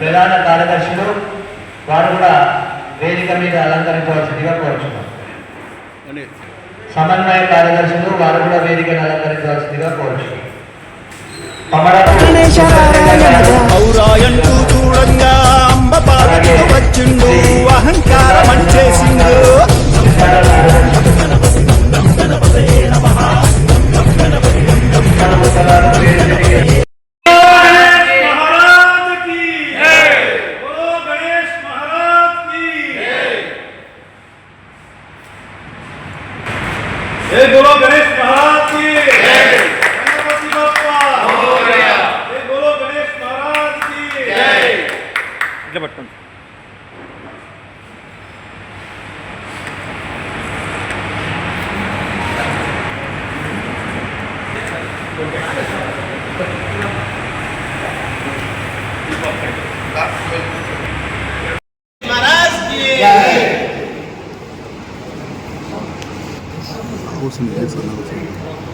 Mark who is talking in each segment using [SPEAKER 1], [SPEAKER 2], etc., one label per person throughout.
[SPEAKER 1] ప్రధాన కార్యదర్శులు వారు కూడా వేదిక మీద అలంకరించవలసిందిగా కోరుచున్నాం సమన్వయ కార్యదర్శులు వారు కూడా వేదికను అలంకరించవలసిందిగా కోరుచున్నాం
[SPEAKER 2] ఔరాయంటూ చూడంగా అంబ పాలతో వచ్చిండు అహంకారం అంచేసిండు
[SPEAKER 3] जय बोलो गणेश महाराज की। गणपति बप्पा जय बोलो गणेश महाराज की। Olsun diye sana olsun.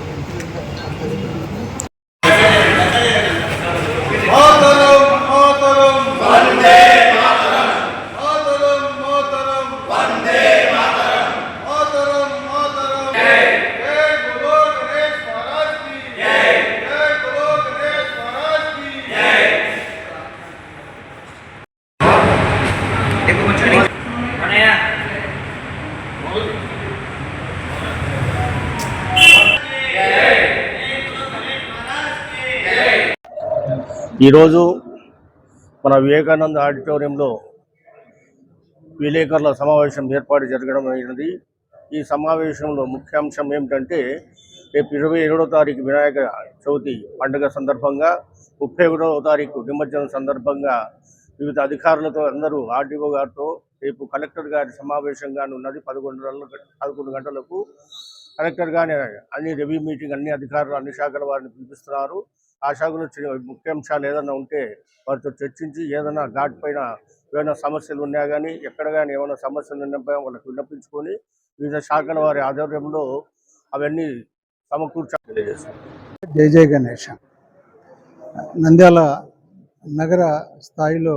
[SPEAKER 4] ఈరోజు మన వివేకానంద ఆడిటోరియంలో విలేకరుల సమావేశం ఏర్పాటు జరగడం అయినది ఈ సమావేశంలో ముఖ్యాంశం ఏమిటంటే రేపు ఇరవై ఏడవ తారీఖు వినాయక చవితి పండుగ సందర్భంగా ముప్పై ఒకటవ తారీఖు నిమజ్జనం సందర్భంగా వివిధ అధికారులతో అందరూ ఆర్డీఓ గారితో రేపు కలెక్టర్ గారి సమావేశంగా ఉన్నది. పదకొండు పదకొండు గంటలకు కలెక్టర్ గారిని అన్ని రివ్యూ మీటింగ్ అన్ని అధికారులు అన్ని శాఖల వారిని పిలిపిస్తున్నారు. ఆశా గురించి ముఖ్యాంశాలు ఏదైనా ఉంటే వారితో చర్చించి ఏదైనా ఘాట్ పైన ఏమైనా సమస్యలు ఉన్నా కానీ ఎక్కడ కానీ ఏమైనా సమస్యలు ఉన్నపై వాళ్ళకి విన్నపించుకొని వివిధ శాఖల వారి ఆధ్వర్యంలో అవన్నీ సమకూర్చాలి తెలియజేస్తారు
[SPEAKER 5] జై జై గణేష్. నంద్యాల నగర స్థాయిలో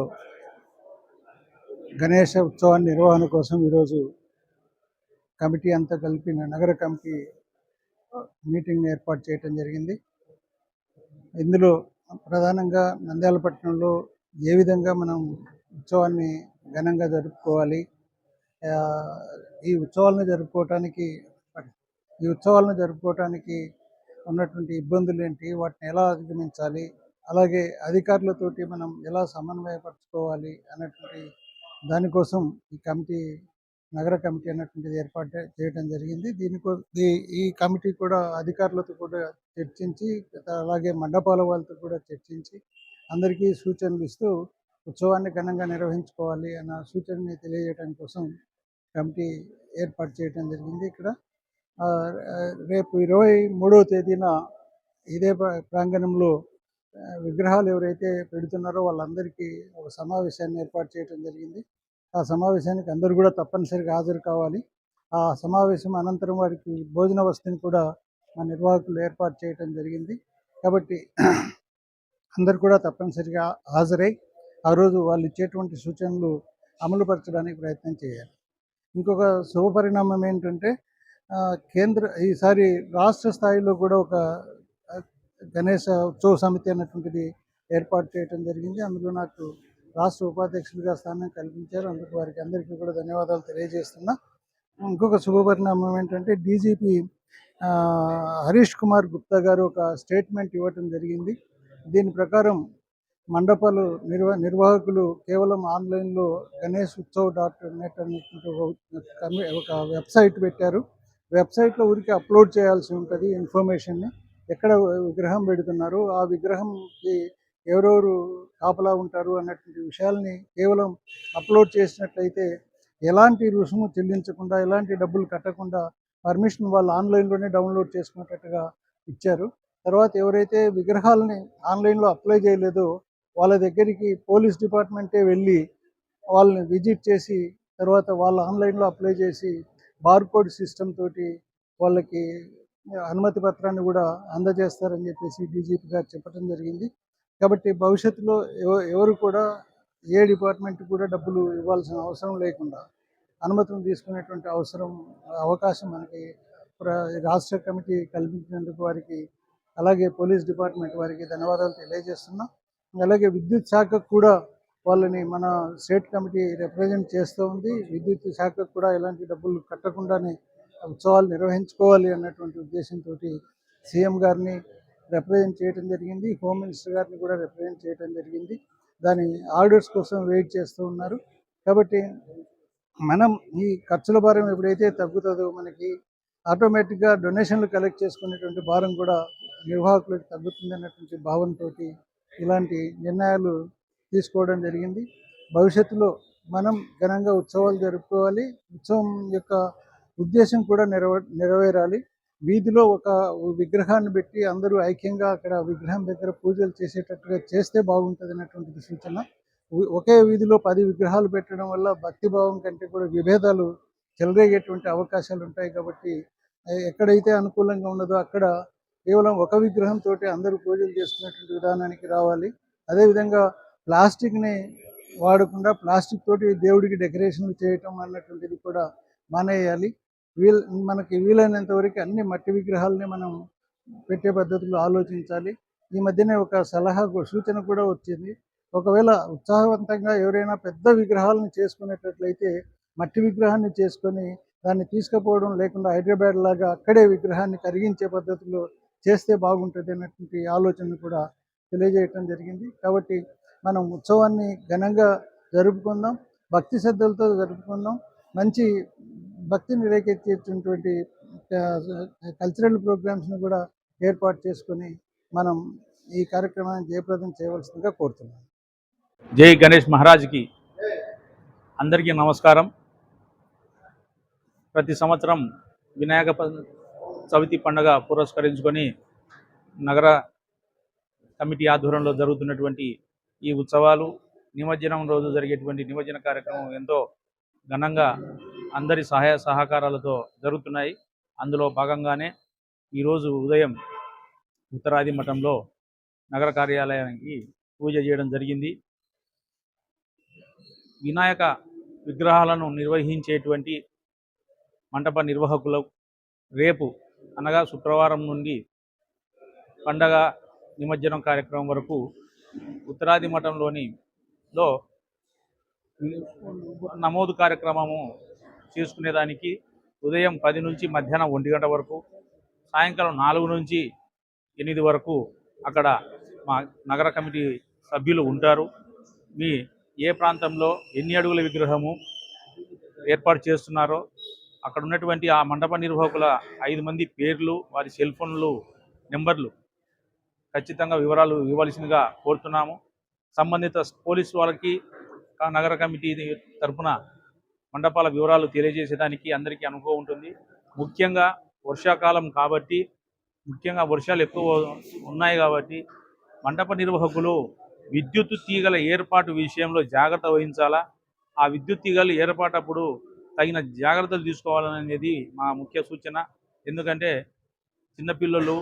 [SPEAKER 5] గణేష ఉత్సవాన్ని నిర్వహణ కోసం ఈరోజు కమిటీ అంతా కలిపి నగర కమిటీ మీటింగ్ ఏర్పాటు చేయటం జరిగింది. ఇందులో ప్రధానంగా నంద్యాల పట్టణంలో ఏ విధంగా మనం ఉత్సవాన్ని ఘనంగా జరుపుకోవాలి? ఈ ఉత్సవాలను జరుపుకోవటానికి ఈ ఉత్సవాలను జరుపుకోవటానికి ఉన్నటువంటి ఇబ్బందులు ఏంటి? వాటిని ఎలా అధిగమించాలి? అలాగే అధికారులతోటి మనం ఎలా సమన్వయపరచుకోవాలి? అన్నటువంటి దానికోసం ఈ కమిటీ నగర కమిటీ అన్నటువంటిది ఏర్పాటు చేయడం జరిగింది. దీనికో ఈ- ఈ కమిటీ కూడా అధికారులతో కూడా చర్చించి అలాగే మండపాల వాళ్ళతో కూడా చర్చించి అందరికీ సూచనలు ఇస్తూ ఉత్సవాన్ని ఘనంగా నిర్వహించుకోవాలి అన్న సూచనని తెలియజేయడం కోసం కమిటీ ఏర్పాటు చేయడం జరిగింది ఇక్కడ. రేపు ఇరవై మూడవ తేదీన ఇదే ప్రాంగణంలో విగ్రహాలు ఎవరైతే పెడుతున్నారో వాళ్ళందరికీ ఒక సమావేశాన్ని ఏర్పాటు చేయడం జరిగింది. ఆ సమావేశానికి అందరూ కూడా తప్పనిసరిగా హాజరు కావాలి. ఆ సమావేశం అనంతరం వారికి భోజన వసతిని కూడా మా నిర్వాహకులు ఏర్పాటు చేయడం జరిగింది. కాబట్టి అందరు కూడా తప్పనిసరిగా హాజరై ఆ రోజు వాళ్ళు ఇచ్చేటువంటి సూచనలు అమలుపరచడానికి ప్రయత్నం చేయాలి. ఇంకొక శుభపరిణామం ఏంటంటే కేంద్ర ఈసారి రాష్ట్ర స్థాయిలో కూడా ఒక గణేష ఉత్సవ సమితి అన్నటువంటిది ఏర్పాటు చేయడం జరిగింది. అందులో నాకు రాష్ట్ర ఉపాధ్యక్షుడిగా స్థానం కల్పించారు. అందుకు వారికి అందరికీ కూడా ధన్యవాదాలు తెలియజేస్తున్నా. ఇంకొక శుభపరిణామం ఏంటంటే డీజీపీ హరీష్ కుమార్ గుప్తా గారు ఒక స్టేట్మెంట్ ఇవ్వటం జరిగింది. దీని ప్రకారం మండపాలు నిర్వా నిర్వాహకులు కేవలం ఆన్లైన్లో గణేష్ ఉత్సవ్ డాట్ నెట్ అనేటువంటి ఒక ఒక వెబ్సైట్ పెట్టారు. వెబ్సైట్లో ఊరికి అప్లోడ్ చేయాల్సి ఉంటుంది ఇన్ఫర్మేషన్ని. ఎక్కడ విగ్రహం పెడుతున్నారు ఆ విగ్రహంకి ఎవరెవరు కాపలా ఉంటారు అన్నటువంటి విషయాల్ని కేవలం అప్లోడ్ చేసినట్లయితే ఎలాంటి రుసుము చెల్లించకుండా ఎలాంటి డబ్బులు కట్టకుండా పర్మిషన్ వాళ్ళు ఆన్లైన్లోనే డౌన్లోడ్ చేసుకునేటట్టుగా ఇచ్చారు. తర్వాత ఎవరైతే విగ్రహాలని ఆన్లైన్లో అప్లై చేయలేదో వాళ్ళ దగ్గరికి పోలీస్ డిపార్ట్మెంటే వెళ్ళి వాళ్ళని విజిట్ చేసి తర్వాత వాళ్ళు ఆన్లైన్లో అప్లై చేసి బార్కోడ్ సిస్టమ్ తోటి
[SPEAKER 6] వాళ్ళకి అనుమతి పత్రాన్ని కూడా అందజేస్తారని చెప్పేసి డీజీపీ గారు చెప్పడం జరిగింది. కాబట్టి భవిష్యత్తులో ఎవరు కూడా ఏ డిపార్ట్మెంట్ కూడా డబ్బులు ఇవ్వాల్సిన అవసరం లేకుండా అనుమతులు తీసుకునేటువంటి అవసరం అవకాశం మనకి ప్ర- రాష్ట్ర కమిటీ కల్పించినందుకు వారికి అలాగే పోలీస్ డిపార్ట్మెంట్ వారికి ధన్యవాదాలు తెలియజేస్తున్నాం. అలాగే విద్యుత్ శాఖకు కూడా వాళ్ళని మన స్టేట్ కమిటీ రిప్రజెంట్ చేస్తూ ఉంది. విద్యుత్ శాఖకు కూడా ఎలాంటి డబ్బులు కట్టకుండానే ఉత్సవాలు నిర్వహించుకోవాలి అన్నటువంటి ఉద్దేశంతో సీఎం గారిని రిప్రజెంట్ చేయడం జరిగింది. హోమ్ మినిస్టర్ గారిని కూడా రిప్రజెంట్ చేయడం జరిగింది. దాని ఆర్డర్స్ కోసం వెయిట్ చేస్తూ ఉన్నారు. కాబట్టి మనం ఈ ఖర్చుల భారం ఎప్పుడైతే తగ్గుతుందో మనకి ఆటోమేటిక్గా డొనేషన్లు కలెక్ట్ చేసుకునేటువంటి భారం కూడా నిర్వాహకులకు తగ్గుతుంది అన్నటువంటి భావనతోటి ఇలాంటి నిర్ణయాలు తీసుకోవడం జరిగింది. భవిష్యత్తులో మనం ఘనంగా ఉత్సవాలు జరుపుకోవాలి. ఉత్సవం యొక్క ఉద్దేశం కూడా నెరవే నెరవేరాలి. వీధిలో ఒక విగ్రహాన్ని పెట్టి అందరూ ఐక్యంగా అక్కడ విగ్రహం దగ్గర పూజలు చేసేటట్టుగా చేస్తే బాగుంటుంది అన్నటువంటిది సూచన. ఒకే వీధిలో పది విగ్రహాలు పెట్టడం వల్ల భక్తి భావం కంటే కూడా విభేదాలు చెలరేగేటువంటి అవకాశాలు ఉంటాయి కాబట్టి ఎక్కడైతే అనుకూలంగా ఉన్నదో అక్కడ కేవలం ఒక విగ్రహంతో అందరూ పూజలు చేసుకునేటువంటి విధానానికి రావాలి. అదేవిధంగా ప్లాస్టిక్ని వాడకుండా ప్లాస్టిక్ తోటి దేవుడికి డెకరేషన్లు చేయటం అన్నటువంటిది కూడా మానేయాలి. వీల్ మనకి వీలైనంత వరకు అన్ని మట్టి విగ్రహాలని మనం పెట్టే పద్ధతులు ఆలోచించాలి. ఈ మధ్యనే ఒక సలహా సూచన కూడా వచ్చింది. ఒకవేళ ఉత్సాహవంతంగా ఎవరైనా పెద్ద విగ్రహాలను చేసుకునేటట్లయితే మట్టి విగ్రహాన్ని చేసుకొని దాన్ని తీసుకుపోవడం లేకుండా హైదరాబాద్ లాగా అక్కడే విగ్రహాన్ని కరిగించే పద్ధతిలో చేస్తే బాగుంటుంది అన్నటువంటి ఆలోచన కూడా తెలియజేయటం జరిగింది. కాబట్టి మనం ఉత్సవాన్ని ఘనంగా జరుపుకుందాం భక్తి శ్రద్ధలతో జరుపుకుందాం. మంచి భక్తిని రేకెత్తేటువంటి కల్చరల్ ప్రోగ్రామ్స్ని కూడా ఏర్పాటు చేసుకొని మనం ఈ కార్యక్రమాన్ని జయప్రదం చేయవలసిందిగా కోరుతున్నాను.
[SPEAKER 3] జై గణేష్ మహారాజ్కి అందరికీ నమస్కారం. ప్రతి సంవత్సరం వినాయక ప- చవితి పండుగ పురస్కరించుకొని నగర కమిటీ ఆధ్వర్యంలో జరుగుతున్నటువంటి ఈ ఉత్సవాలు నిమజ్జనం రోజు జరిగేటువంటి నిమజ్జన కార్యక్రమం ఎంతో ఘనంగా అందరి సహాయ సహకారాలతో జరుగుతున్నాయి. అందులో భాగంగానే ఈరోజు ఉదయం ఉత్తరాది మఠంలో నగర కార్యాలయానికి పూజ చేయడం జరిగింది. వినాయక విగ్రహాలను నిర్వహించేటువంటి మంటప నిర్వాహకులు రేపు అనగా శుక్రవారం నుండి పండగ నిమజ్జనం కార్యక్రమం వరకు ఉత్తరాది మఠంలోని లో నమోదు కార్యక్రమము చేసుకునేదానికి ఉదయం పది నుంచి మధ్యాహ్నం ఒంటి గంట వరకు సాయంకాలం నాలుగు నుంచి ఎనిమిది వరకు అక్కడ మా నగర కమిటీ సభ్యులు ఉంటారు. మీ ఏ ప్రాంతంలో ఎన్ని అడుగుల విగ్రహము ఏర్పాటు చేస్తున్నారో అక్కడ ఉన్నటువంటి ఆ మండప నిర్వాహకుల ఐదు మంది పేర్లు వారి సెల్ ఫోన్లు నెంబర్లు ఖచ్చితంగా వివరాలు ఇవ్వాల్సిందిగా కోరుతున్నాము. సంబంధిత పోలీసు వాళ్ళకి నగర కమిటీ తరపున మండపాల వివరాలు తెలియజేసేదానికి అందరికీ అనుభవం ఉంటుంది. ముఖ్యంగా వర్షాకాలం కాబట్టి ముఖ్యంగా వర్షాలు ఎక్కువ ఉన్నాయి కాబట్టి మండప నిర్వాహకులు విద్యుత్ తీగల ఏర్పాటు విషయంలో జాగ్రత్త వహించాలా? ఆ విద్యుత్ తీగలు ఏర్పాటప్పుడు తగిన జాగ్రత్తలు తీసుకోవాలనేది మా ముఖ్య సూచన. ఎందుకంటే చిన్నపిల్లలు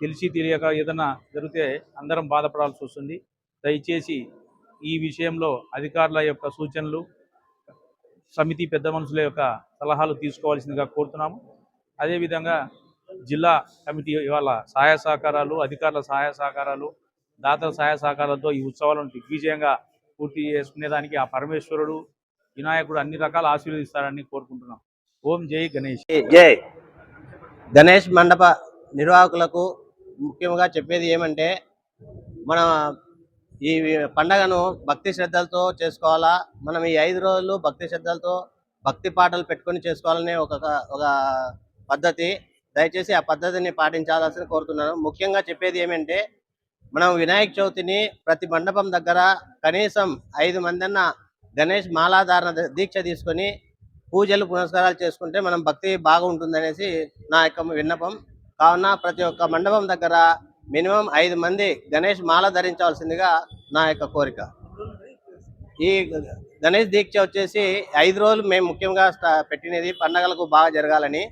[SPEAKER 3] తెలిసి తెలియక ఏదైనా జరిగితే అందరం బాధపడాల్సి వస్తుంది. దయచేసి ఈ విషయంలో అధికారుల యొక్క సూచనలు సమితి పెద్ద మనుషుల యొక్క సలహాలు తీసుకోవాల్సిందిగా కోరుతున్నాము. అదేవిధంగా జిల్లా కమిటీ ఇవాళ సహాయ సహకారాలు అధికారుల సహాయ సహకారాలు దాతల సహాయ సహకారాలతో ఈ ఉత్సవాలను దిగ్విజయంగా పూర్తి చేసుకునేదానికి ఆ పరమేశ్వరుడు వినాయకుడు అన్ని రకాల ఆశీర్వదిస్తారని కోరుకుంటున్నాం. ఓం జై గణేష్.
[SPEAKER 7] జై గణేష్ మండప నిర్వాహకులకు ముఖ్యంగా చెప్పేది ఏమంటే మన ఈ పండగను భక్తి శ్రద్ధలతో చేసుకోవాలా? మనం ఈ ఐదు రోజులు భక్తి శ్రద్ధలతో భక్తి పాటలు పెట్టుకొని చేసుకోవాలనే ఒక ఒక పద్ధతి. దయచేసి ఆ పద్ధతిని పాటించాల్సిన కోరుతున్నాను. ముఖ్యంగా చెప్పేది ఏమంటే మనం వినాయక చవితిని ప్రతి మండపం దగ్గర కనీసం ఐదు మందన్న గణేష్ మాలాధారణ దీక్ష తీసుకొని పూజలు పునస్కారాలు చేసుకుంటే మనం భక్తి బాగుంటుందనేసి నా యొక్క విన్నపం. కావున ప్రతి ఒక్క మండపం దగ్గర మినిమం ఐదు మంది గణేష్ మాల ధరించవలసిందిగా నా యొక్క కోరిక. ఈ గణేష్ దీక్ష వచ్చేసి ఐదు రోజులు మేము ముఖ్యంగా పెట్టినది పండగలకు బాగా జరగాలని.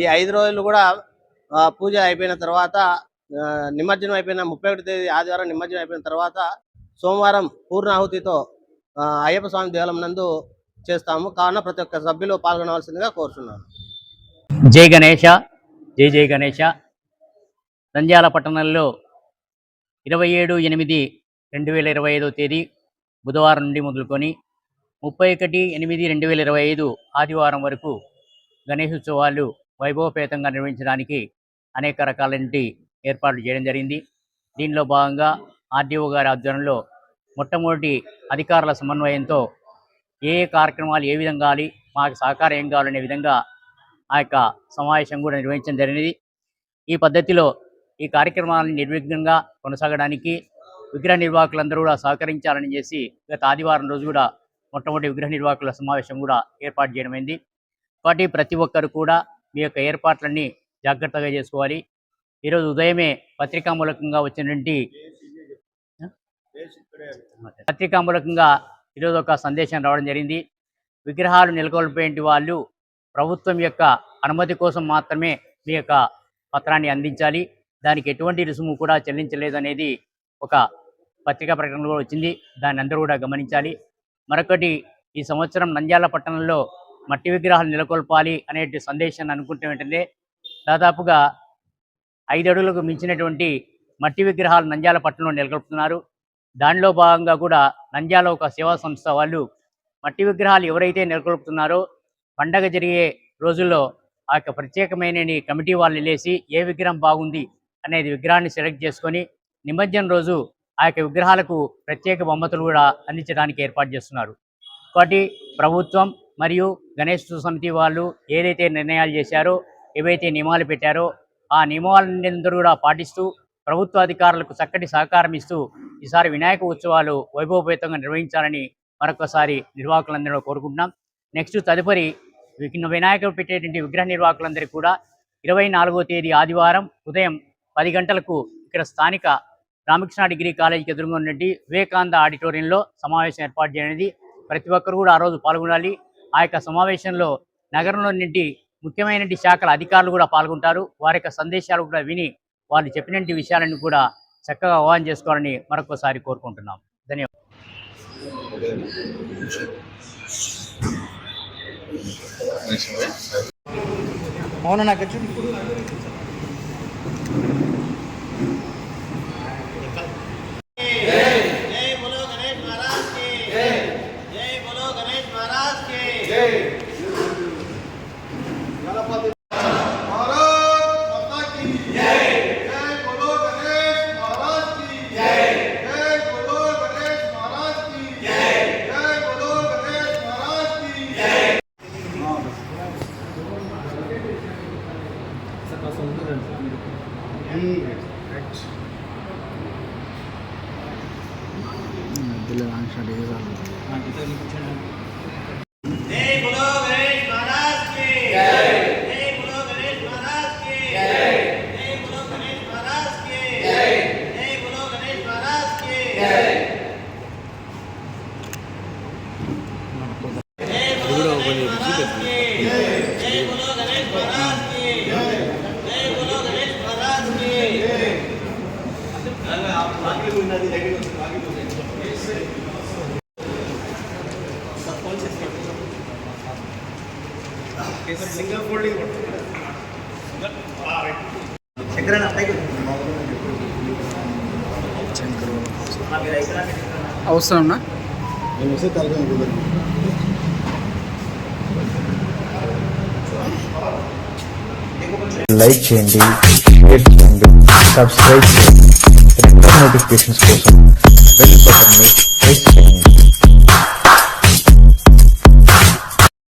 [SPEAKER 7] ఈ ఐదు రోజులు కూడా పూజ అయిపోయిన తర్వాత నిమజ్జనం అయిపోయిన ముప్పై ఒకటి తేదీ ఆదివారం నిమజ్జనం అయిపోయిన తర్వాత సోమవారం పూర్ణాహుతితో అయ్యప్ప స్వామి దేవాలయం నందు చేస్తాము. కావున ప్రతి ఒక్క సభ్యులు పాల్గొనవలసిందిగా కోరుతున్నాను
[SPEAKER 8] జై గణేష జై జై గణేష. నంద్యాల పట్టణంలో ఇరవై ఏడు ఎనిమిది రెండు వేల ఇరవై ఐదో తేదీ బుధవారం నుండి మొదలుకొని ముప్పై ఒకటి ఎనిమిది రెండు వేల ఇరవై ఐదు ఆదివారం వరకు గణేశోత్సవాలు వైభవపేతంగా నిర్వహించడానికి అనేక రకాలంటి ఏర్పాట్లు చేయడం జరిగింది. దీనిలో భాగంగా ఆర్డీఓ గారి ఆధ్వర్యంలో మొట్టమొదటి అధికారుల సమన్వయంతో ఏ ఏ కార్యక్రమాలు ఏ విధంగా కావాలి మాకు సహకారం ఏం కావాలనే విధంగా ఆ యొక్క సమావేశం కూడా నిర్వహించడం జరిగినది ఈ పద్ధతిలో ఈ కార్యక్రమాలను నిర్విఘ్నంగా కొనసాగడానికి విగ్రహ నిర్వాహకులందరూ కూడా సహకరించాలని చేసి గత ఆదివారం రోజు కూడా మొట్టమొదటి విగ్రహ నిర్వాహకుల సమావేశం కూడా ఏర్పాటు చేయడమైంది. కాబట్టి ప్రతి ఒక్కరు కూడా మీ యొక్క ఏర్పాట్లన్నీ జాగ్రత్తగా చేసుకోవాలి. ఈరోజు ఉదయమే పత్రికా మూలకంగా వచ్చినటువంటి పత్రికా మూలకంగా ఈరోజు ఒక సందేశం రావడం జరిగింది. విగ్రహాలు నెలకొల్పేంటి వాళ్ళు ప్రభుత్వం యొక్క అనుమతి కోసం మాత్రమే మీ యొక్క పత్రాన్ని అందించాలి. దానికి ఎటువంటి రుసుము కూడా చెల్లించలేదనేది ఒక పత్రికా ప్రకటనలో వచ్చింది. దాన్ని అందరూ కూడా గమనించాలి. మరొకటి ఈ సంవత్సరం నంద్యాల పట్టణంలో మట్టి విగ్రహాలు నెలకొల్పాలి అనే సందేశాన్ని అనుకుంటే వెంటనే దాదాపుగా ఐదు అడుగులకు మించినటువంటి మట్టి విగ్రహాలు నంద్యాల పట్టణంలో నెలకొల్పుతున్నారు. దానిలో భాగంగా కూడా నంద్యాల ఒక సేవా సంస్థ వాళ్ళు మట్టి విగ్రహాలు ఎవరైతే నెలకొల్పుతున్నారో పండగ జరిగే రోజుల్లో ఆ యొక్క ప్రత్యేకమైన కమిటీ వాళ్ళు వెళ్ళేసి ఏ విగ్రహం బాగుంది అనేది విగ్రహాన్ని సెలెక్ట్ చేసుకొని నిమజ్జనం రోజు ఆ యొక్క విగ్రహాలకు ప్రత్యేక బొమ్మతులు కూడా అందించడానికి ఏర్పాటు చేస్తున్నారు. కాబట్టి ప్రభుత్వం మరియు గణేష్ సమితి వాళ్ళు ఏదైతే నిర్ణయాలు చేశారో ఏవైతే నియమాలు పెట్టారో ఆ నియమాలందరూ కూడా పాటిస్తూ ప్రభుత్వ అధికారులకు చక్కటి సహకారం ఇస్తూ ఈసారి వినాయక ఉత్సవాలు వైభవపేతంగా నిర్వహించాలని మరొకసారి నిర్వాహకులందరూ కోరుకుంటున్నాం. నెక్స్ట్ తదుపరి విఘ్న వినాయకుడు పెట్టేటువంటి విగ్రహ నిర్వాహకులందరికీ కూడా ఇరవై నాలుగో తేదీ ఆదివారం ఉదయం పది గంటలకు ఇక్కడ స్థానిక రామకృష్ణ డిగ్రీ కాలేజీకి ఎదురుగా ఉన్నటువంటి వివేకానంద ఆడిటోరియంలో సమావేశం ఏర్పాటు చేయనిది. ప్రతి ఒక్కరు కూడా ఆ రోజు పాల్గొనాలి. ఆ యొక్క సమావేశంలో నగరంలో నుండి ముఖ్యమైన శాఖల అధికారులు కూడా పాల్గొంటారు. వారి యొక్క సందేశాలు కూడా విని వాళ్ళు చెప్పినటువంటి విషయాలను కూడా చక్కగా ఆహ్వానం చేసుకోవాలని మరొకసారి కోరుకుంటున్నాం. ధన్యవాదాలు.
[SPEAKER 7] జై Thank you.
[SPEAKER 6] అవసరంనా
[SPEAKER 9] లైక్ చేయండి షేర్ చేయండి సబ్స్క్రైబ్ చేయండి రెగ్యులర్ నోటిఫికేషన్స్ కోసం బెల్ బటన్ని ప్రెస్ చేయండి